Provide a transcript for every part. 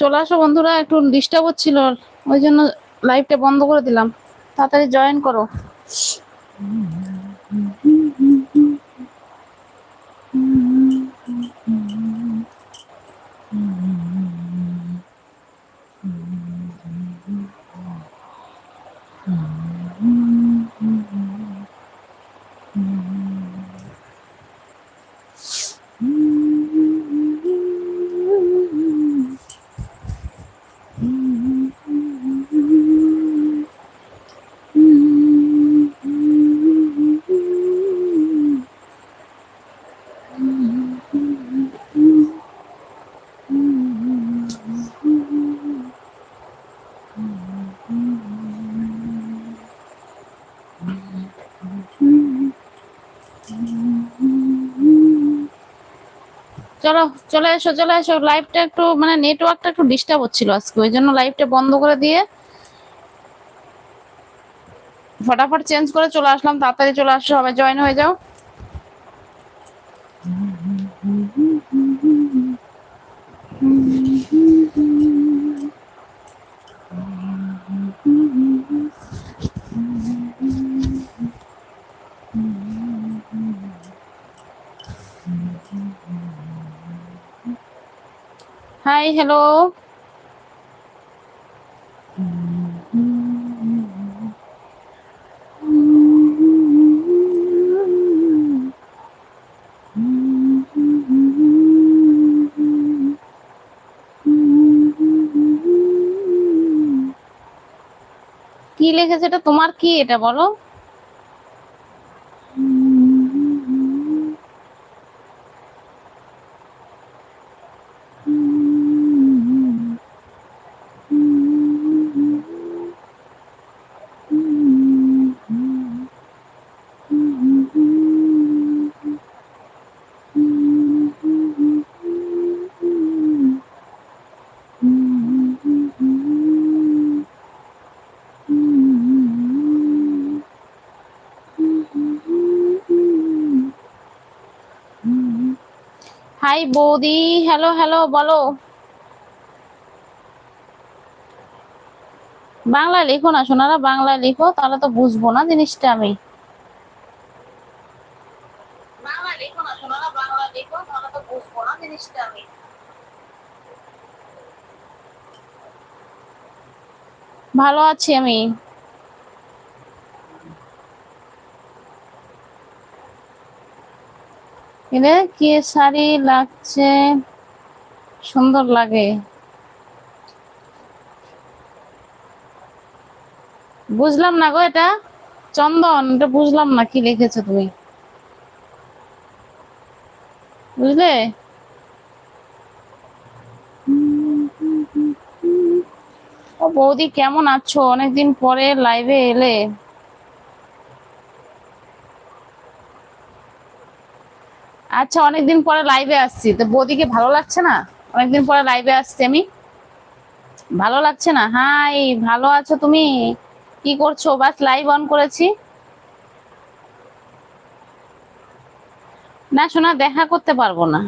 চলে আসো বন্ধুরা, একটু ডিস্টার্ব হচ্ছিল, ওই জন্য লাইভটা বন্ধ করে দিলাম। তাড়াতাড়ি জয়েন করো। চলো, চলে এসো চলে এসো। লাইভটা একটু মানে নেটওয়ার্কটা একটু ডিস্টার্ব হচ্ছিল আজকে, ওই জন্য লাইভটা বন্ধ করে দিয়ে ফটাফট চেঞ্জ করে চলে আসলাম, তাড়াতাড়ি চলে আসো, সবাই জয়েন হয়ে যাও। হাই হ্যালো কি লিখেছে এটা? তোমার কি এটা বলো? বৌদি হ্যালো হ্যালো বলো। বাংলায় লিখো না সোনারা বাংলায় লিখো তাহলে তো বুঝব না জিনিসটা আমি। ভালো আছি না সোনারা বাংলায় লিখো তাহলে তো বুঝব না জিনিসটা আমি ভালো আছি আমি এরে কি শাড়ি লাগছে? সুন্দর লাগে। বুঝলাম না গো এটা। চন্দন, এটা বুঝলাম না কি লিখেছো তুমি। বুঝলে? বৌদি কেমন আছো? অনেকদিন পরে লাইভে এলে। আচ্ছা অনেকদিন পরে লাইভে আসছি। তো বৌদিকে ভালো লাগছে না? অনেকদিন পরে লাইভে আসছি আমি। ভালো লাগছে না? হাই, ভালো আছো তুমি? কি করছ? বাস লাইভ অন করেছি। না শোনা দেখা করতে পারব না।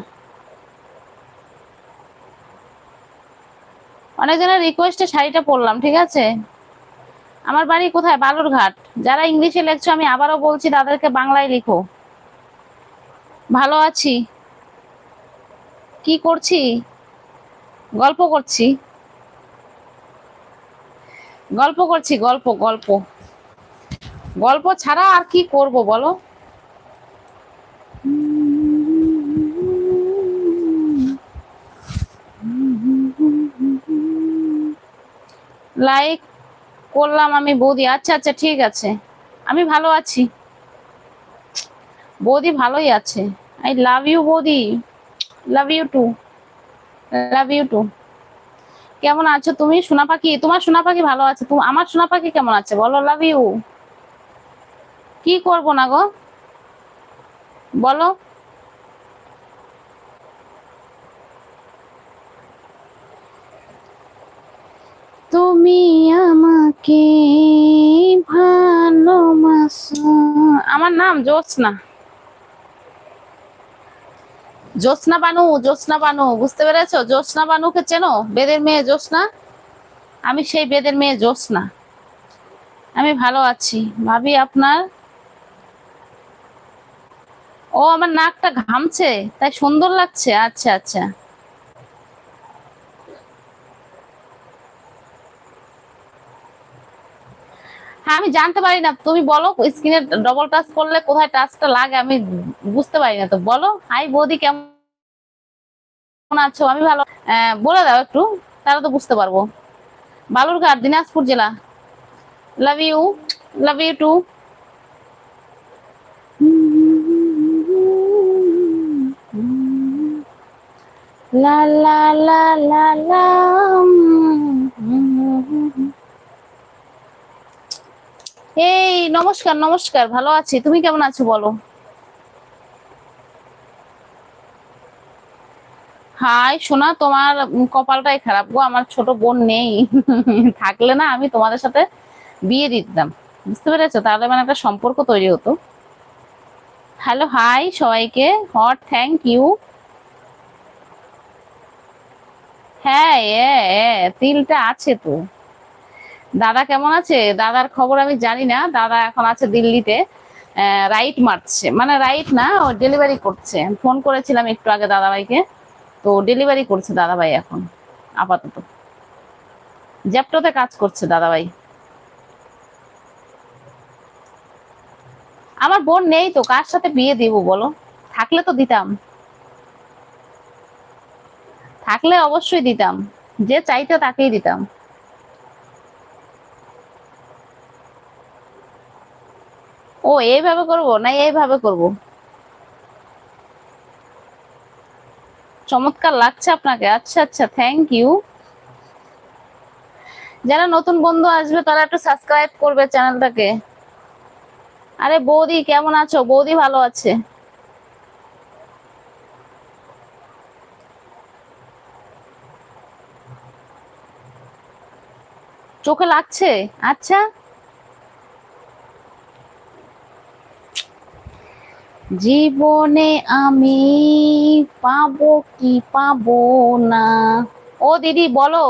অনেকজনের রিকোয়েস্টে শাড়িটা পরলাম, ঠিক আছে? আমার বাড়ি কোথায়? বালুরঘাট। যারা ইংলিশে লেখছো, আমি আবারও বলছি, তাদেরকে বাংলায় লিখো। ভালো আছি। কি করছি? গল্প করছি। গল্প করছি, গল্প গল্প। গল্প ছাড়া আর কি করব বলো? লাইক করলাম আমি বৌদি। আচ্ছা আচ্ছা ঠিক আছে। আমি ভালো আছি। বৌদি ভালোই আছে। আই লাভ ইউ বৌদি। Love you too love you too কেমন আছো তুমি? সোনা পাখি, তোমার সোনা পাখি ভালো আছে। আমার সোনা পাখি কেমন আছে? বলো লাভ ইউ কি করব না গো? বলো। তুমি আমাকে ভালোবাসো। আমার নাম জ্যোৎস্না জ্যোৎস্না বানু জোৎস্না বানু, বুঝতে পেরেছ? জোৎস্না বানুকে চেনো? বেদের মেয়ে জোৎস্না আমি সেই বেদের মেয়ে জোৎস্না আমি ভালো আছি। ভাবি আপনার? ও, আমার নাকটা ঘামছে, তাই সুন্দর লাগছে। আচ্ছা আচ্ছা। হ্যাঁ আমি জানতে পারি না তুমি বলো স্ক্রিনে ডবল টাচ করলে কোথায় টাচটা লাগে আমি বুঝতে পারি না তো বলো হাই বৌদি কেমন আছো আমি ভালো বলে দাও একটু তাহলে তো বুঝতে পারব বালুরঘাট দিনাজপুর জেলা love you love you too লা লা লা লা লা এই, নমস্কার নমস্কার, ভালো আছি। তুমি কেমন আছো বলো? হাই, সোনা, তোমার কপালটাই খারাপ গো, আমার ছোট বোন নেই। থাকলে না আমি তোমাদের সাথে বিয়ে দিতাম। বুঝতে পেরেছ? তাহলে মানে একটা সম্পর্ক তৈরি হতো। হ্যালো হাই সবাইকে। হট থ্যাংক ইউ হ্যাঁ তিলটা আছে তো। দাদা কেমন আছে? দাদার খবর আমি জানি না। দাদা এখন আছে দিল্লিতে রাইট মারছে। মানে রাইট না, ও ডেলিভারি করছে। ফোন করেছিলাম একটু আগে দাদাভাইকে। তো ডেলিভারি করছে দাদাভাই এখন, আপাতত। জ্যাপটোতে কাজ করছে দাদাভাই। আমার বোন নেই তো, কার সাথে বিয়ে দিব বলো? থাকলে তো দিতাম। থাকলে অবশ্যই দিতাম। যে চাইতো তাকেই দিতাম। ও এইভাবে করব না এইভাবে করব? চমৎকার লাগছে আপনাকে। আচ্ছা আচ্ছা থ্যাংক ইউ যারা নতুন বন্ধু আসবে, তারা একটু সাবস্ক্রাইব করবে চ্যানেলটাকে। আরে বৌদি, কেমন আছো? বৌদি ভালো আছে। চোখে লাগছে? আচ্ছা। জীবনে আমি পাবো কি পাবো না? ও দিদি, বলো।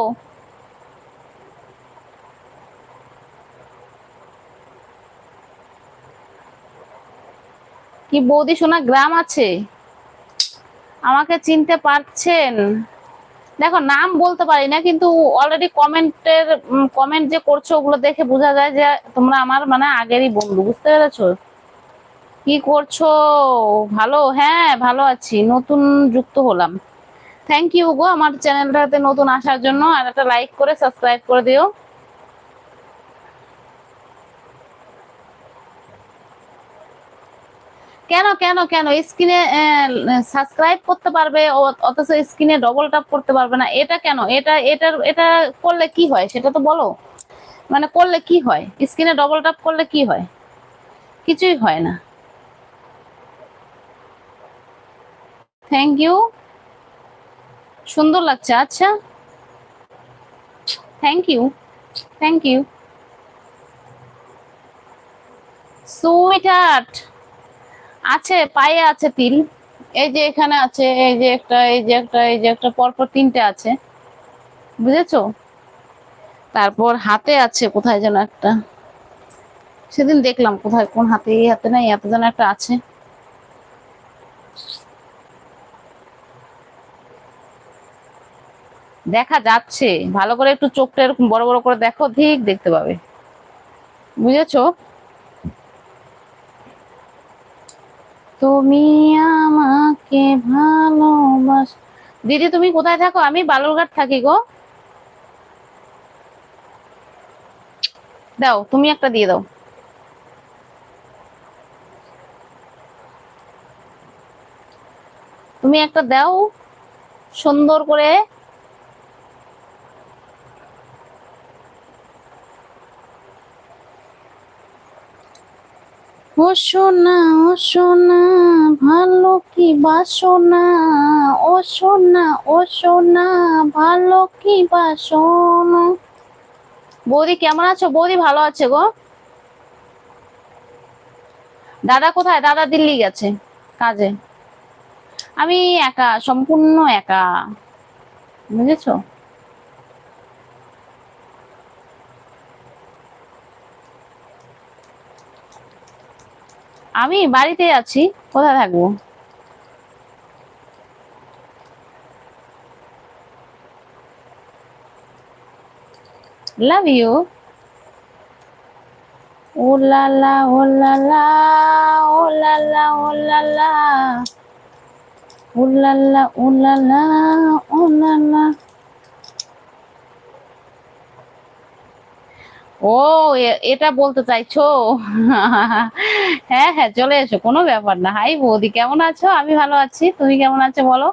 কি বৌদি সোনা, গ্রাম আছে? আমাকে চিনতে পারছেন? দেখো, নাম বলতে পারি না, কিন্তু অলরেডি কমেন্টের কমেন্ট যে করছ, ওগুলো দেখে বোঝা যায় যে তোমরা আমার মানে আগেরই বন্ধু, বুঝতে পেরেছ? কি করছ? ভালো? হ্যাঁ ভালো আছি। নতুন যুক্ত হলাম। থ্যাংক ইউ গো আমার চ্যানেলটাতে নতুন আসার জন্য। আর একটা লাইক করে সাবস্ক্রাইব করে দিও। কেন কেন কেন? স্ক্রিনে সাবস্ক্রাইব করতে পারবে অথচ স্ক্রিনে ডবল ট্যাপ করতে পারবে না। এটা কেন? এটা, এটার, এটা করলে কি হয়? সেটা তো বলো। মানে করলে কি হয়? স্ক্রিনে ডবল ট্যাপ করলে কি হয়? কিছুই হয় না। থ্যাংক ইউ সুন্দর লাগছে আচ্ছা। Thank you thank you sweetheart আছে, পায়ে আছে তিল এই যে এখানে আছে, এই যে একটা, এই যে একটা, এই যে একটা, পরপর তিনটে আছে। বুঝেছ? তারপর হাতে আছে কোথায় যেন একটা। সেদিন দেখলাম কোথায়, কোন হাতে, এই হাতে না, এই হাতে যেন একটা আছে। দেখা যাচ্ছে। ভালো করে একটু চোখটা এরকম বড় বড় করে দেখো, ঠিক দেখতে পাবে। বুঝেছ? তুমি আমাকে ভালোবাস দিদি, তুমি কোথায় থাকো? আমি বালুরঘাট থাকি গো। দাও, তুমি একটা দিয়ে দাও। তুমি একটা দাও, সুন্দর করে। ও সোনা ও সোনা, ভালো কি বাসো না ও সোনা ও সোনা, ভালো কি বাসো না বৌদি, কেমন আছো? বৌদি ভালো আছে গো? দাদা কোথায়? দাদা দিল্লি গেছে কাজে। আমি একা, সম্পূর্ণ একা। বুঝেছ? আমি বাড়িতে আছি, কোথায় থাকব? লাভ ইউ ও লা লা, ও লা লা, ও লা লা। ও এটা বলতে চাইছো? হ্যাঁ হ্যাঁ চলে এসো, কোনো ব্যাপার না। হাই বৌদি, কেমন আছো? আমি ভালো আছি, তুমি কেমন আছো বলো?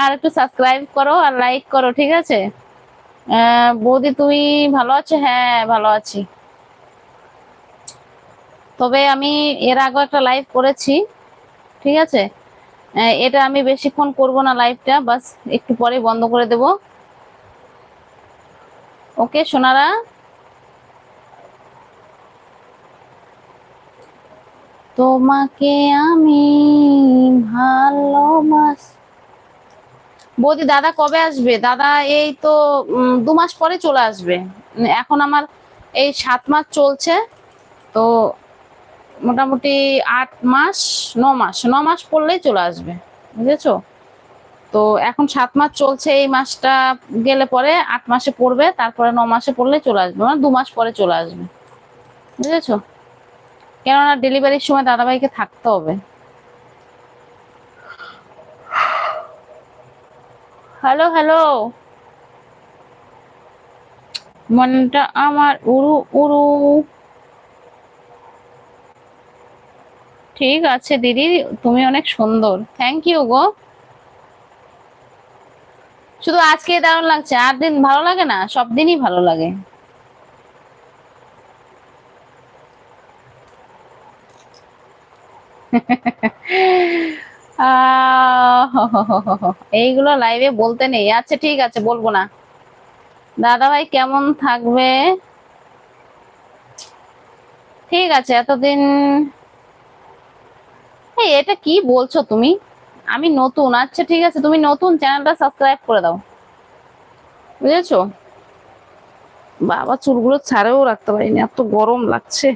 আর একটু সাবস্ক্রাইব করো আর লাইক করো, ঠিক আছে? বৌদি, তুমি ভালো আছো? হ্যাঁ ভালো আছি। তবে আমি এর আগে একটা লাইভ করেছি, ঠিক আছে? এটা আমি বেশিক্ষণ করব না লাইভটা বাস একটু পরে বন্ধ করে দেব। ওকে সোনারা? তোমাকে আমি ভালোবাস। বৌদি, দাদা কবে আসবে? দাদা এই তো দু মাস পরে চলে আসবে। এখন আমার এই সাত মাস চলছে। তো মোটামুটি আট মাস, ন মাস ন মাস পড়লেই চলে আসবে। বুঝেছ? তো এখন সাত মাস চলছে, এই মাসটা গেলে পরে আট মাসে পড়বে, তারপরে ন মাসে পড়লে চলে আসবে। মানে দু মাস পরে চলে আসবে। বুঝেছ? কেননা ডেলিভারির সময় দাদাভাইকে থাকতে হবে। হ্যালো হ্যালো মনটা আমার উড়ু উড়ু। ঠিক আছে, দিদি, তুমি অনেক সুন্দর। থ্যাংক ইউ গো। শুধু আজকে দারুণ লাগছে, আর দিন ভালো লাগে না? সব দিনই ভালো লাগে। এইগুলো লাইভে বলতে নেই। আচ্ছা ঠিক আছে, বলব না। দাদা ভাই কেমন থাকবে? ঠিক আছে, এতদিন এই, এটা কি বলছো তুমি? আমি নতুন। আচ্ছা ঠিক আছে, তুমি নতুন চ্যানেলটা সাবস্ক্রাইব করে দাও। বুঝেছ? বাবা, চুলগুলো ছাড়েও রাখতে পারিনি, এত গরম লাগছে।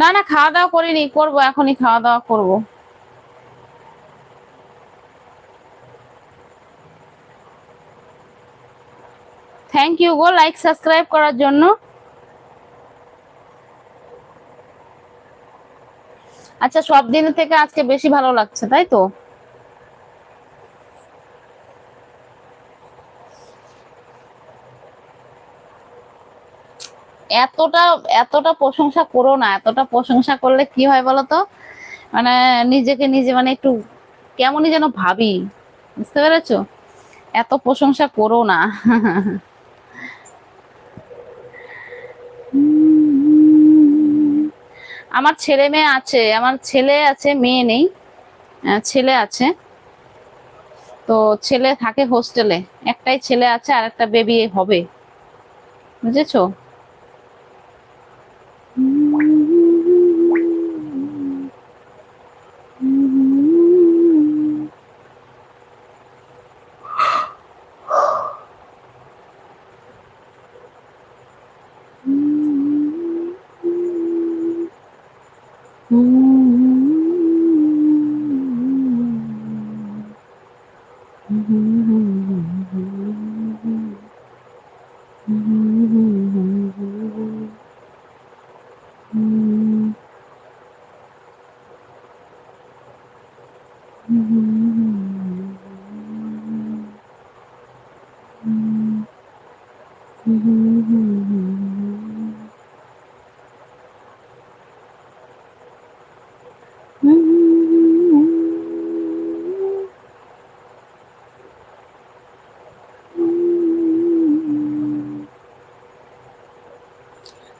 না না খাওয়া দাওয়া করিনি, করব, এখনই খাওয়া দাওয়া করব। থ্যাংক ইউ গো লাইক সাবস্ক্রাইব করার জন্য। আচ্ছা সব দিনের থেকে আজকে বেশি ভালো লাগছে, তাই তো? এতটা এতটা প্রশংসা করো না, এতটা প্রশংসা করলে কি হয় বলো তো মানে নিজেকে নিজে মানে একটু কেমনই যেন ভাবি, বুঝতে পেরেছ? এত প্রশংসা করো না। আমার ছেলে মেয়ে আছে, আমার ছেলে আছে, মেয়ে নেই ছেলে আছে। তো ছেলে থাকে হোস্টেলে একটাই ছেলে আছে আর একটা বেবি হবে, বুঝেছ?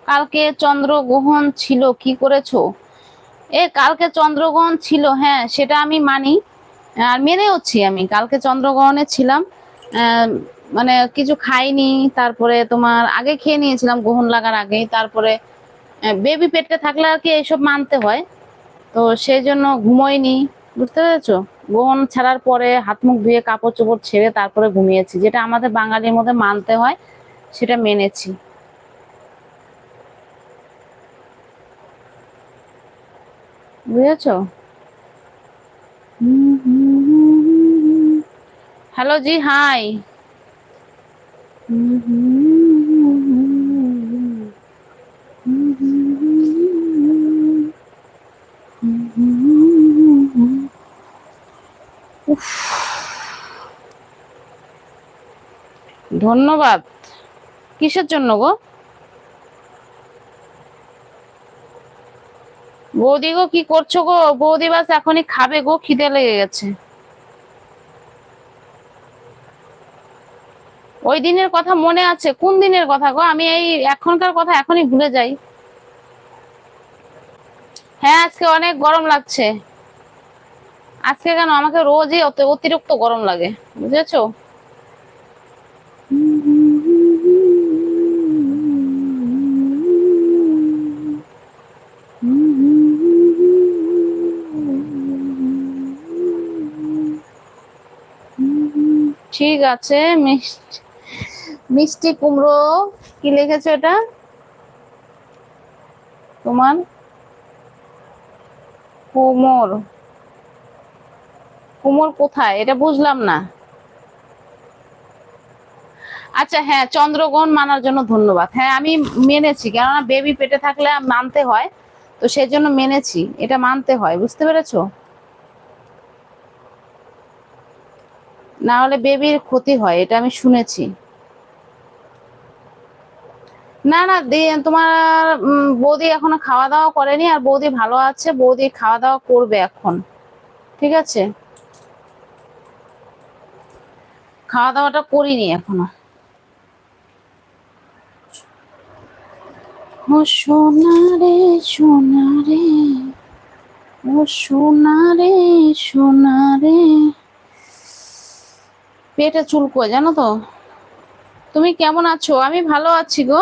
কালকে চন্দ্রগ্রহণ ছিল, কি করেছ? এ, কালকে চন্দ্রগ্রহণ ছিল হ্যাঁ সেটা আমি মানি। আর মেনে হচ্ছি আমি, কালকে চন্দ্রগ্রহণে ছিলাম। মানে কিছু খাইনি, তারপরে তোমার আগে খেয়ে নিয়েছিলাম গ্রহণ লাগার আগে তারপরে বেবি পেটে থাকলে আর কি এইসব মানতে হয়। তো সেই জন্য ঘুমোইনি, বুঝতে পেরেছ? গ্রহণ ছাড়ার পরে হাত মুখ ধুয়ে কাপড় চোপড় ছেড়ে তারপরে ঘুমিয়েছি, যেটা আমাদের বাঙালির মধ্যে মানতে হয়, সেটা মেনেছি। বুঝেছ? Hello ji hi. ধন্যবাদ। কিসের জন্য গো? বৌদি গো, কি করছ গো? বৌদি বাস এখনই খাবে গো, খিদে লেগে গেছে। ওই দিনের কথা মনে আছে? কোন দিনের কথা গো? আমি এই এখনকার কথা এখনই ভুলে যাই। হ্যাঁ আজকে অনেক গরম লাগছে। আজকে কেন? আমাকে রোজই অত- অতিরিক্ত গরম লাগে। বুঝেছ? ঠিক আছে, মিষ্টি মিষ্টি কুমড়ো, কি লিখেছো এটা? তোমার? কোমর। কোমর কোথায়? এটা বুঝলাম না। আচ্ছা হ্যাঁ চন্দ্রগ্রহণ মানার জন্য ধন্যবাদ। হ্যাঁ আমি মেনেছি, কেননা বেবি পেটে থাকলে মানতে হয়, তো সেই জন্য মেনেছি, এটা মানতে হয়, বুঝতে পেরেছ? না হলে বেবির ক্ষতি হয়, এটা আমি শুনেছি। না না তোমার বৌদি এখনও খাওয়া দাওয়া করেনি, আর বৌদি ভালো আছে, বৌদি খাওয়া দাওয়া করবে এখন। ঠিক আছে? খাওয়া দাওয়াটা করিনি এখনও। ও সোনা রে সোনা রে ও সোনা রে সোনা রে পেটে চুলকোয় জানো তো? তুমি কেমন আছো? আমি ভালো আছি গো।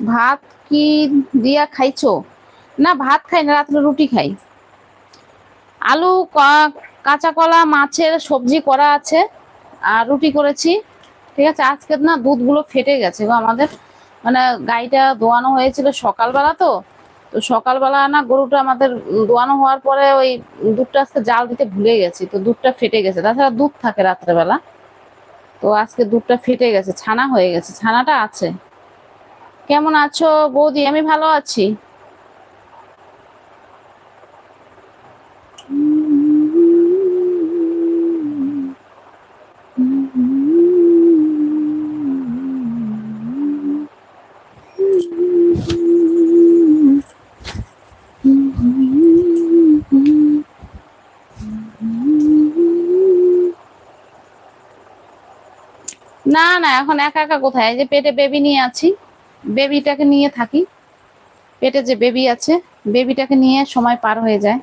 ভাত কি দিয়া খাইছো? না, ভাত খাই না, রাত্রে রুটি খাই। আলু কাঁচা কলা, মাছের সবজি করা আছে, আর রুটি করেছি। ঠিক আছে? আজকে না দুধগুলো ফেটে গেছে গো আমাদের। মানে গাইটা দোয়ানো হয়েছিল সকালবেলা তো। তো সকালবেলা না গরুটা আমাদের দোয়ানো হওয়ার পরে ওই দুধটা আজকে জাল দিতে ভুলে গেছি। তো দুধটা ফেটে গেছে। তাছাড়া দুধ থাকে রাত্রেবেলা। তো আজকে দুধটা ফেটে গেছে, ছানা হয়ে গেছে, ছানাটা আছে। কেমন আছো বৌদি? আমি ভালো আছি। না না, এখন একা একা কোথায়? যে পেটে বেবি নিয়ে আছি বেবিটাকে নিয়ে থাকি। পেটে যে বেবি আছে বেবিটাকে নিয়ে সময় পার হয়ে যায়।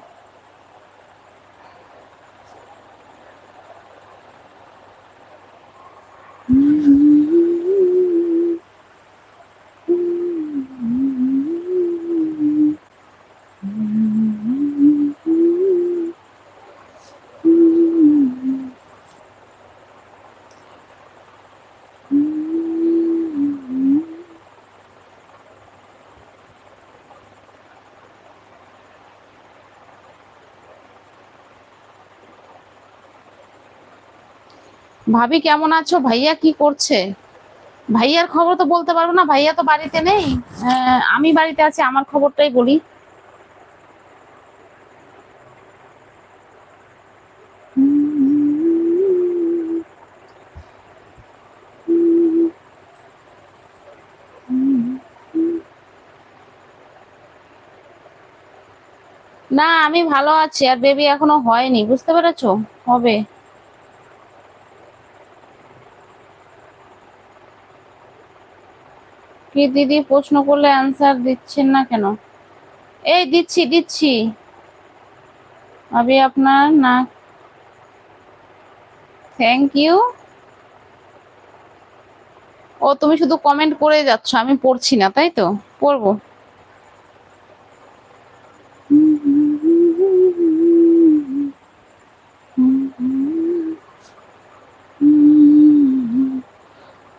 ভাবি, কেমন আছো? ভাইয়া কি করছে? ভাইয়ার খবর তো বলতে পারব না, ভাইয়া তো বাড়িতে নেই। আমি বাড়িতে আছি, আমার খবরটাই বলি। না, আমি ভালো আছি, আর বেবি এখনও হয়নি, বুঝতে পেরেছ? হবে। কি দিদি প্রশ্ন করলে অ্যান্সার দিচ্ছেন না কেন? এই দিচ্ছি দিচ্ছি। আমি আপনার না। থ্যাংক ইউ ও, তুমি শুধু কমেন্ট করে যাচ্ছ, আমি পড়ছি না, তাই তো? পড়ব।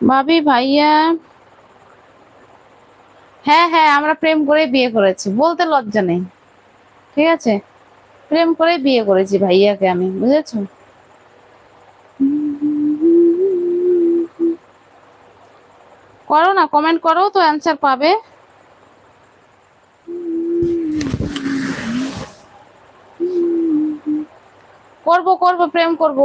ভাবি ভাইয়া হ্যাঁ হ্যাঁ আমরা প্রেম করে বিয়ে করেছি। বলতে লজ্জা নেই। ঠিক আছে? প্রেম করে বিয়ে করেছি ভাইয়াকে আমি, বুঝেছ? করো না কমেন্ট করো তো অ্যান্সার পাবে। করব করব, প্রেম করব।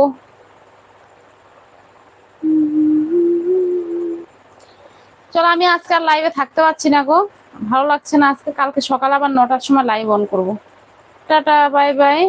চলো, আমি আজকে আর লাইভে থাকতে পারছি না গো। ভালো লাগছে না, আজকে কালকে সকাল আবার নটার সময় লাইভ অন করব। Tata bye by